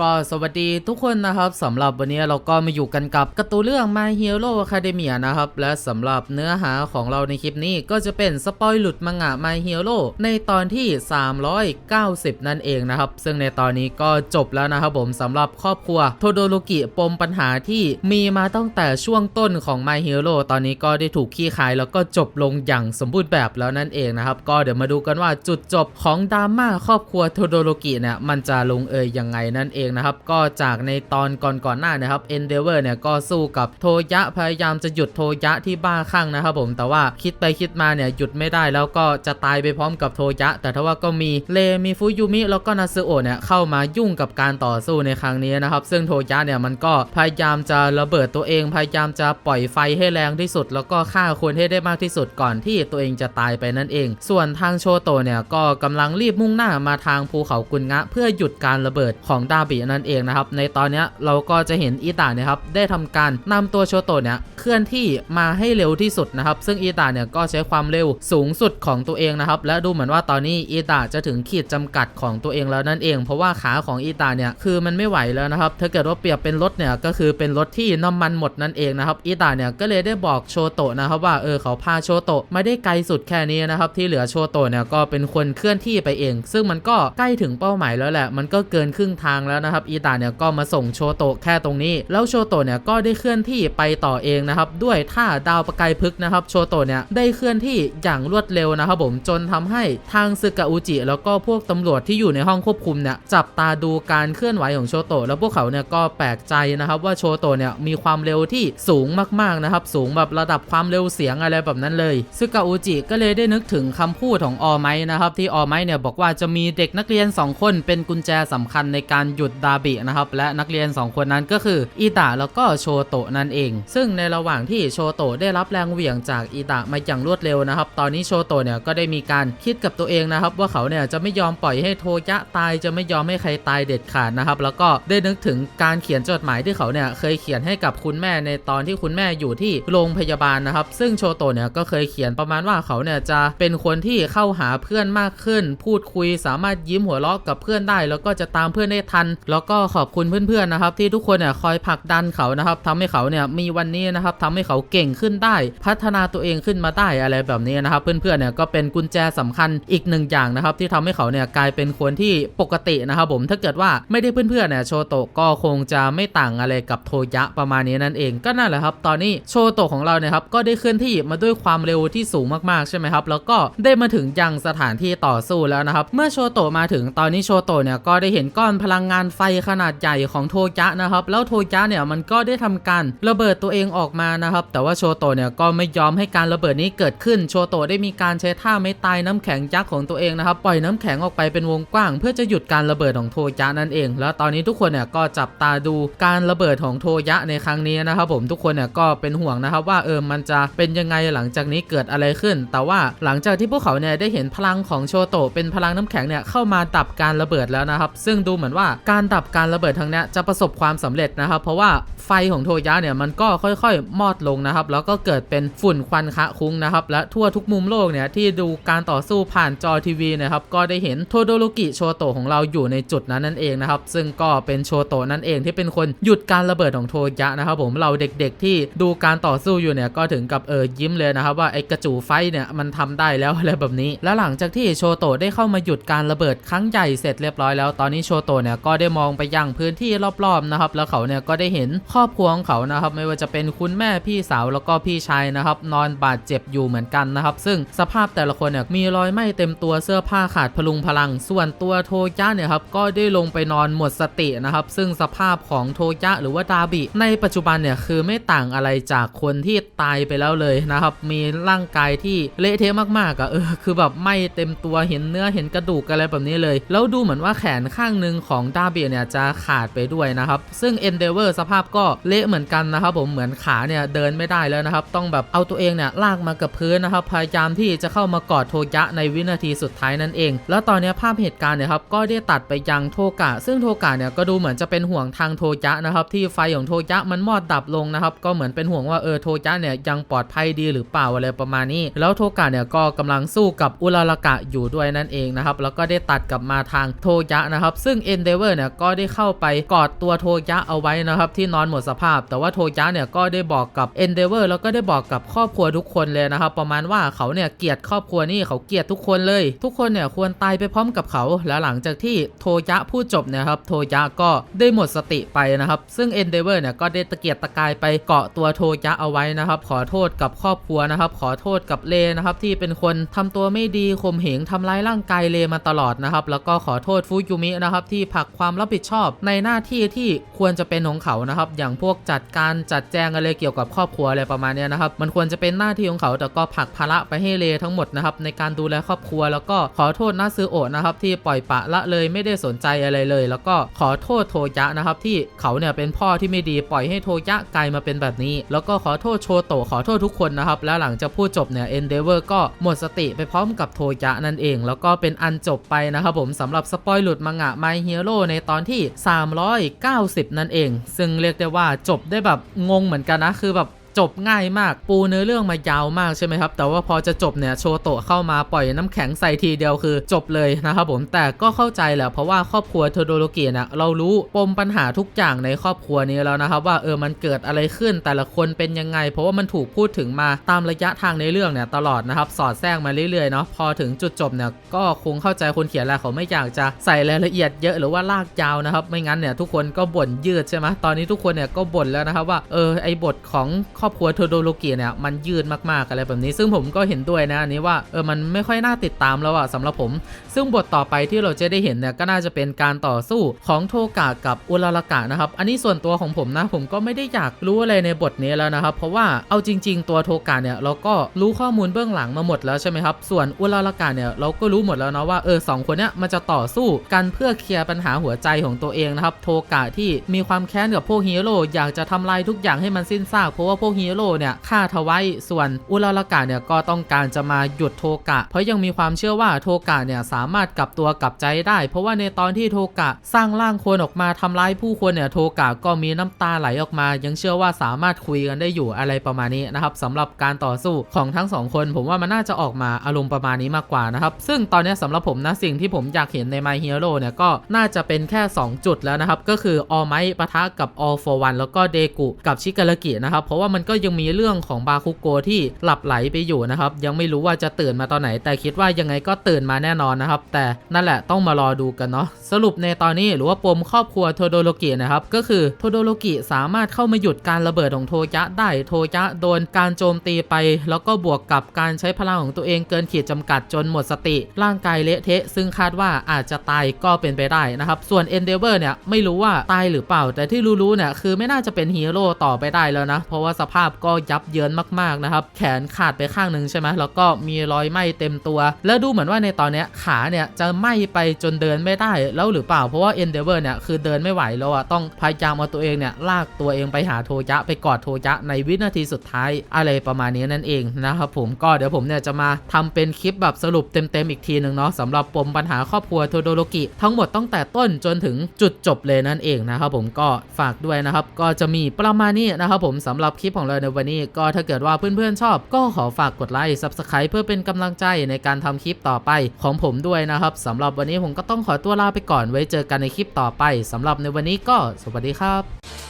ก็สวัสดีทุกคนนะครับสำหรับวันนี้เราก็มาอยู่กันกับกร์ตูเรื่อง My Hero Academia นะครับ และสำหรับเนื้อหาของเราในคลิปนี้ก็จะเป็นสปอยหลุดมังงะ My Hero ในตอนที่ 390 นั่นเองนะครับ ซึ่งในตอนนี้ก็จบแล้วนะครับผมสำหรับครอบครัวโทโดโรกิปมปัญหาที่มีมาตั้งแต่ช่วงต้นของ My Hero ตอนนี้ก็ได้ถูกขี้คายแล้วก็จบลงอย่างสมบูรณ์แบบแล้วนั่นเองนะครับ ก็เดี๋ยวมาดูกันว่าจุดจบของดราม่าครอบครัวโทโดโรกิเนี่ยมันจะลงเอยยังไงนั่นเองนะครับ ก็จากในตอนก่อนๆหน้านะครับ Endeavor เนี่ยก็สู้กับโทยะพยายามจะหยุดโทยะที่บ้าคลั่งนะครับผมแต่ว่าคิดไปคิดมาเนี่ยหยุดไม่ได้แล้วก็จะตายไปพร้อมกับโทยะ แต่ทว่าก็มีเลมีฟุยุมิแล้วก็นาซึโอเนี่ยเข้ามายุ่งกับการต่อสู้ในครั้งนี้นะครับ ซึ่งโทยะเนี่ยมันก็พยายามจะระเบิดตัวเอง พยายามจะปล่อยไฟให้แรงที่สุด แล้วก็ฆ่าคนให้ได้มากที่สุดก่อนที่ตัวเองจะตายไปนั่นเอง ส่วนทางโชโตเนี่ยก็กำลังรีบมุ่งหน้ามาทางภูเขากุนงะ เพื่อหยุดการระเบิดของดาบินั่นเองนะครับ ในตอนนี้เราก็จะเห็นอีตาเนี่ยครับได้ทำการนำตัวโชโตะเนี่ยเคลื่อนที่มาให้เร็วที่สุดนะครับ ซึ่งอีตาเนี่ยก็ใช้ความเร็วสูงสุดของตัวเองนะครับ และดูเหมือนว่าตอนนี้อีตาจะถึงขีดจำกัดของตัวเองแล้วนั่นเอง เพราะว่าขาของอีตาเนี่ยคือมันไม่ไหวแล้วนะครับ ถ้าเกิดว่าเปรียบเป็นรถเนี่ยก็คือเป็นรถที่น้ำมันหมดนั่นเองนะครับอีตาเนี่ยก็เลยได้บอกโชโตะนะครับว่าเออเขาพาโชโตะไม่ได้ไกลสุดแค่นี้นะครับที่เหลือโชโตะเนี่ยก็เป็นคนเคลื่อนที่ไปเอง ซึ่งมันก็ใกล้ถึงเป้าหมายแล้วแหละ มันก็เกินครึ่งทางแล้วนะครับอีตาเนี่ยก็มาส่งโชโตะแค่ตรงนี้ แล้วโชโตะเนี่ยก็ได้เคลื่อนที่ไปต่อเองนะครับด้วยท่าดาวประกายพึกนะครับโชโตะเนี่ยได้เคลื่อนที่อย่างรวดเร็วนะครับผมจนทำให้ทางซึกะอุจิ แล้วก็พวกตำรวจที่อยู่ในห้องควบคุมเนี่ยจับตาดูการเคลื่อนไหวของโชโตะแล้วพวกเขาเนี่ยก็แปลกใจนะครับว่าโชโตะเนี่ยมีความเร็วที่สูงมากๆนะครับสูงแบบระดับความเร็วเสียงอะไรแบบนั้นเลยซึกะอุจิก็เลยได้นึกถึงคำพูดของออไมนะครับที่ออไมเนี่ยบอกว่าจะมีเด็กนักเรียน 2 คนเป็นกุญแจสำคัญในการหยุดดาบินะครับและนักเรียน 2 คนนั้นก็คืออีตาแล้วก็โชโตะนั่นเอง ซึ่งในระหว่างที่โชโตะได้รับแรงเหวี่ยงจากอีตามาอย่างรวดเร็วนะครับ ตอนนี้โชโตะเนี่ยก็ได้มีการคิดกับตัวเองนะครับ ว่าเขาเนี่ยจะไม่ยอมปล่อยให้โทยะตายจะไม่ยอมให้ใครตายเด็ดขาดนะครับแล้วก็ได้นึกถึงการเขียนจดหมายที่เขาเนี่ยเคยเขียนให้กับคุณแม่ในตอนที่คุณแม่อยู่ที่โรงพยาบาลนะครับ ซึ่งโชโตะเนี่ยก็เคยเขียนประมาณว่าเขาเนี่ยจะเป็นคนที่เข้าหาเพื่อนมากขึ้น พูดคุยสามารถยิ้มหัวเราะกับเพื่อนได้ แล้วก็จะตามเพื่อนได้ทันแล้วก็ขอบคุณเพื่อนๆนะครับ ที่ทุกคนเนี่ยคอยผลักดันเขานะครับทำให้เขาเนี่ยมีวันนี้นะครับทำให้เขาเก่งขึ้นได้ พัฒนาตัวเองขึ้นมาได้อะไรแบบนี้นะครับ เพื่อนๆเนี่ยก็เป็นกุญแจสำคัญอีกหนึ่งอย่างนะครับ ที่ทำให้เขาเนี่ยกลายเป็นคนที่ปกตินะครับผมถ้าเกิดว่าไม่ได้เพื่อนๆเนี่ยโชโตะก็คงจะไม่ต่างอะไรกับโทยะประมาณนี้นั่นเองก็นั่นแหละครับ ตอนนี้โชโตะของเราเนี่ยครับก็ได้เคลื่อนที่มาด้วยความเร็วที่สูงมากๆใช่ไหมครับแล้วก็ได้มาถึงยังสถานที่ต่อสู้แล้วนะครับ เมื่อโชโตะมาถึงตอนนี้โชโตะเนี่ยก็ได้เห็นก้อนพลังงานไฟขนาดใหญ่ของโทยะนะครับ แล้วโทยะเนี่ยมันก็ได้ทำการระเบิดตัวเองออกมานะครับ แต่ว่าโชโตเนี่ยก็ไม่ยอมให้การระเบิดนี้เกิดขึ้น โชโตได้มีการใช้ท่าไม่ตายน้ำแข็งยักษ์ของตัวเองนะครับ ปล่อยน้ำแข็งออกไปเป็นวงกว้าง เพื่อจะหยุดการระเบิดของโทยะนั่นเอง แล้วตอนนี้ทุกคนเนี่ยก็จับตาดูการระเบิดของโทยะในครั้งนี้นะครับผมทุกคนเนี่ยก็เป็นห่วงนะครับว่าเออมันจะเป็นยังไงหลังจากนี้เกิดอะไรขึ้น แต่ว่าหลังจากที่พวกเขาเนี่ยได้เห็นพลังของโชโตเป็นพลังน้ำแข็งเนี่ยเข้ามาดับการระเบิดแล้วนะครับ ซึ่งดูเหมือนว่าการการดับการระเบิดทางนี้จะประสบความสำเร็จนะครับ เพราะว่าไฟของโทยะเนี่ยมันก็ค่อยๆ มอดลงนะครับ แล้วก็เกิดเป็นฝุ่นควันคะคุ้งนะครับ และทั่วทุกมุมโลกเนี่ยที่ดูการต่อสู้ผ่านจอทีวีนะครับก็ได้เห็นโทโดโรกิโชโตของเราอยู่ในจุดนั้นนั่นเองนะครับ ซึ่งก็เป็นโชโตนั่นเองที่เป็นคนหยุดการระเบิดของโทยะนะครับ ผมเราเด็กๆที่ดูการต่อสู้อยู่เนี่ยก็ถึงกับเออยิ้มเลยนะครับ ว่าไอ้กระจูไฟเนี่ยมันทำได้แล้วอะไรแบบนี้ และหลังจากที่โชโตได้เข้ามาหยุดการระเบิดครั้งใหญ่เสร็จเรียบร้อยแล้วตอนนี้โชโตเนี่ยก็ได้ได้มองไปยังพื้นที่รอบๆนะครับ แล้วเขาเนี่ยก็ได้เห็นครอบครัวของเขานะครับ ไม่ว่าจะเป็นคุณแม่พี่สาวแล้วก็พี่ชายนะครับ นอนบาดเจ็บอยู่เหมือนกันนะครับ ซึ่งสภาพแต่ละคนเนี่ยมีรอยไหม้เต็มตัวเสื้อผ้าขาดพลุงพลัง ส่วนตัวโทยะเนี่ยครับก็ได้ลงไปนอนหมดสตินะครับ ซึ่งสภาพของโทยะหรือว่าดาบิในปัจจุบันเนี่ยคือไม่ต่างอะไรจากคนที่ตายไปแล้วเลยนะครับ มีร่างกายที่เละเทะมากๆอะเออคือแบบไหม้เต็มตัวเห็นเนื้อเห็นกระดูกอะไรแบบนี้เลย แล้วดูเหมือนว่าแขนข้างหนึ่งของดาบิเนี่ยจะขาดไปด้วยนะครับ ซึ่ง Endeavor สภาพก็เละเหมือนกันนะครับผมเหมือนขาเนี่ยเดินไม่ได้แล้วนะครับ ต้องแบบเอาตัวเองเนี่ยลากมากับพื้นนะครับ พยายามที่จะเข้ามากอดโทยะในวินาทีสุดท้ายนั่นเอง แล้วตอนนี้ภาพเหตุการณ์เนี่ยครับก็ได้ตัดไปยังโทกะ ซึ่งโทกะเนี่ยก็ดูเหมือนจะเป็นห่วงทางโทยะนะครับที่ไฟของโทยะมันมอดดับลงนะครับก็เหมือนเป็นห่วงว่าเออโทยะเนี่ยยังปลอดภัยดีหรือเปล่าอะไรประมาณนี้ แล้วโทกะเนี่ยก็กำลังสู้กับอุลารากะอยู่ด้วยนั่นเองนะครับแล้วก็ได้ตัดกลับมาทางโทยะนะครับ ซึ่ง Endeavor เนี่ยเนี่ยก็ได้เข้าไปกอดตัวโทยะเอาไว้นะครับที่นอนหมดสภาพ แต่ว่าโทยะเนี่ยก็ได้บอกกับ Endeavor แล้วก็ได้บอกกับครอบครัวทุกคนเลยนะครับ ประมาณว่าเขาเนี่ยเกลียดครอบครัวนี่เขาเกลียดทุกคนเลย ทุกคนเนี่ยควรตายไปพร้อมกับเขา แล้วหลังจากที่โทยะพูดจบเนี่ยครับโทยะก็ได้หมดสติไปนะครับ ซึ่ง Endeavor เนี่ยก็ได้ตะเกียกตะกายไปเกาะตัวโทยะเอาไว้นะครับ ขอโทษกับครอบครัวนะครับ ขอโทษกับเลนะครับที่เป็นคนทำตัวไม่ดีข่มเหงทำร้ายร่างกายเลมาตลอดนะครับ แล้วก็ขอโทษฟูยูมินะครับที่ผลักความรับผิดชอบในหน้าที่ที่ควรจะเป็นของเขานะครับ อย่างพวกจัดการจัดแจงอะไรเกี่ยวกับครอบครัวอะไรประมาณนี้นะครับ มันควรจะเป็นหน้าที่ของเขา แต่ก็ผลักภาระไปให้เลทั้งหมดนะครับในการดูแลครอบครัว แล้วก็ขอโทษนาซือโอนะครับที่ปล่อยปะละเลยไม่ได้สนใจอะไรเลย แล้วก็ขอโทษโทยะนะครับที่เขาเนี่ยเป็นพ่อที่ไม่ดีปล่อยให้โทยะกลายมาเป็นแบบนี้ แล้วก็ขอโทษโชโตขอโทษทุกคนนะครับแล้วหลังจากพูดจบเนี่ยเอนเดเวอร์ก็หมดสติไปพร้อมกับโทยะนั่นเอง แล้วก็เป็นอันจบไปนะครับผมสำหรับสปอยหลุดมังงะ My Hero ในตอนที่ 390 นั่นเอง ซึ่งเรียกได้ว่าจบได้แบบงงเหมือนกันนะ คือแบบ จบง่ายมาก ปูเนื้อเรื่องมายาวมากใช่ไหมครับ แต่ว่าพอจะจบเนี่ยโชโตะเข้ามาปล่อยน้ำแข็งใส่ทีเดียวคือจบเลยนะครับผมแต่ก็เข้าใจแหละเพราะว่าครอบครัวโทโดโรกิเนี่ยเรารู้ปมปัญหาทุกอย่างในครอบครัวนี้แล้วนะครับ ว่าเออมันเกิดอะไรขึ้นแต่ละคนเป็นยังไง เพราะว่ามันถูกพูดถึงมาตามระยะทางในเรื่องเนี่ยตลอดนะครับสอดแทรกมาเรื่อยๆเนาะพอถึงจุดจบเนี่ยก็คงเข้าใจคนเขียนแหละเขาไม่อยากจะใส่รายละเอียดเยอะหรือว่าลากยาวนะครับไม่งั้นเนี่ยทุกคนก็บ่นยืดใช่ไหมตอนนี้ทุกคนเนี่ยก็บ่นแล้วนะครับว่าเออไอ้บทของครอบครัวโทโดโรกิเนี่ยมันยืดมากๆอะไรแบบนี้ ซึ่งผมก็เห็นด้วยนะอันนี้ว่าเออมันไม่ค่อยน่าติดตามแล้วอะสำหรับผม ซึ่งบทต่อไปที่เราจะได้เห็นเนี่ยก็น่าจะเป็นการต่อสู้ของโทกะกับอุลารากะนะครับอันนี้ส่วนตัวของผมนะผมก็ไม่ได้อยากรู้อะไรในบทนี้แล้วนะครับ เพราะว่าเอาจริง ๆ ตัวโทกะเนี่ยเราก็รู้ข้อมูลเบื้องหลังมาหมดแล้วใช่ไหมครับส่วนอุลารากะเนี่ยเราก็รู้หมดแล้วนะว่าเออสองคนเนี้ยมันจะต่อสู้กันเพื่อเคลียร์ปัญหาหัวใจของตัวเองนะครับโทกะที่มีความแค้นกับพวกฮีโร่อยากจะทำลายทุกอย่างให้มันสิ้นซากเพราะว่าพวกฮีโร่เนี่ยฆ่าทวายส่วนอุลารากะเนี่ยก็ต้องการจะมาหยุดโทกะ เพราะยังมีความเชื่อว่าโทกะเนี่ยสามารถกลับตัวกลับใจได้ เพราะว่าในตอนที่โทกะสร้างร่างคนออกมาทำร้ายผู้คนเนี่ยโทกะก็มีน้ำตาไหลออกมา ยังเชื่อว่าสามารถคุยกันได้อยู่อะไรประมาณนี้นะครับสำหรับการต่อสู้ของทั้งสองคน ผมว่ามันน่าจะออกมาอารมณ์ประมาณนี้มากกว่านะครับซึ่งตอนนี้สำหรับผมนะสิ่งที่ผมอยากเห็นใน My Hero เนี่ยก็น่าจะเป็นแค่ 2 จุดแล้วนะครับก็คือออไมปะทะกับ All for One แล้วก็เดกุกับชิการากินะครับเพราะว่ามันก็ยังมีเรื่องของบาคุโกที่หลับไหลไปอยู่นะครับ ยังไม่รู้ว่าจะตื่นมาตอนไหน แต่คิดว่ายังไงก็ตื่นมาแน่นอนนะครับ แต่นั่นแหละต้องมารอดูกันเนาะสรุปในตอนนี้หรือว่าปมครอบครัวโทโดโรกินะครับก็คือโทโดโรกิสามารถเข้ามาหยุดการระเบิดของโทยะได้โทยะโดนการโจมตีไป แล้วก็บวกกับการใช้พลังของตัวเองเกินขีดจำกัดจนหมดสติ ร่างกายเละเทะ ซึ่งคาดว่าอาจจะตายก็เป็นไปได้นะครับ ส่วน Endeavor เนี่ยไม่รู้ว่าตายหรือเปล่า แต่ที่รู้ๆเนี่ยคือไม่น่าจะเป็นฮีโร่ต่อไปได้แล้วนะ เพราะว่าสภาพก็ยับเยินมากๆนะครับ แขนขาดไปข้างหนึ่งใช่ไหมแล้วก็มีรอยไหม้เต็มตัว แล้วดูเหมือนว่าในตอนนี้ขาเนี่ยจะไหม้ไปจนเดินไม่ได้แล้วหรือเปล่าเพราะว่า Endeavor เนี่ยคือเดินไม่ไหวแล้วอะต้องพยายามเอาตัวเองเนี่ยลากตัวเองไปหาโทยะไปกอดโทยะในวินาทีสุดท้ายอะไรประมาณนี้นั่นเองนะครับผมก็เดี๋ยวผมเนี่ยจะมาทำเป็นคลิปแบบสรุปเต็มๆอีกทีหนึ่งเนาะสำหรับปมปัญหาครอบครัวโทโดโรกิ ทั้งหมดตั้งแต่ต้นจนถึงจุดจบเลยนั่นเองนะครับผมก็ฝากด้วยนะครับก็จะมีประมาณนี้นะครับผมสำหรับคลิปของเราในวันนี้ก็ถ้าเกิดว่าเพื่อนๆชอบ ก็ขอฝากกดไลค์ Subscribe เพื่อเป็นกำลังใจในการทำคลิปต่อไปของผมด้วยนะครับสำหรับวันนี้ผมก็ต้องขอตัวลาไปก่อนไว้เจอกันในคลิปต่อไปสำหรับในวันนี้ก็สวัสดีครับ